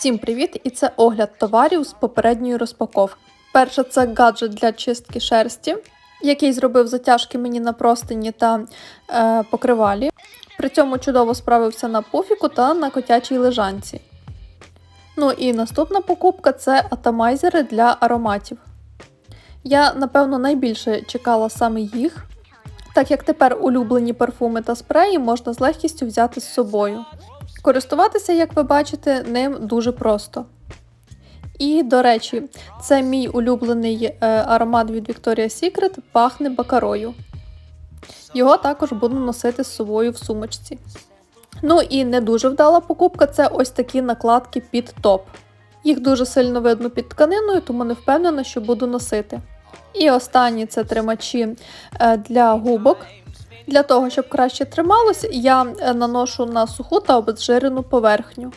Всім привіт! І це огляд товарів з попередньої розпаковки. Перше це гаджет для чистки шерсті, який зробив затяжки мені на простині та е, покривалі. При цьому чудово справився на пуфіку та на котячій лежанці. Ну і наступна покупка це атомайзери для ароматів. Я, напевно, найбільше чекала саме їх, так як тепер улюблені парфуми та спреї можна з легкістю взяти з собою. Користуватися, як ви бачите, ним дуже просто. І, до речі, це мій улюблений е, аромат від Victoria's Secret пахне бакарою. Його також буду носити з собою в сумочці. Ну і не дуже вдала покупка це ось такі накладки під топ. Їх дуже сильно видно під тканиною, тому не впевнена, що буду носити. І останні це тримачі е, для губок. Для того, щоб краще трималось, я е, наношу на суху та обезжирену поверхню.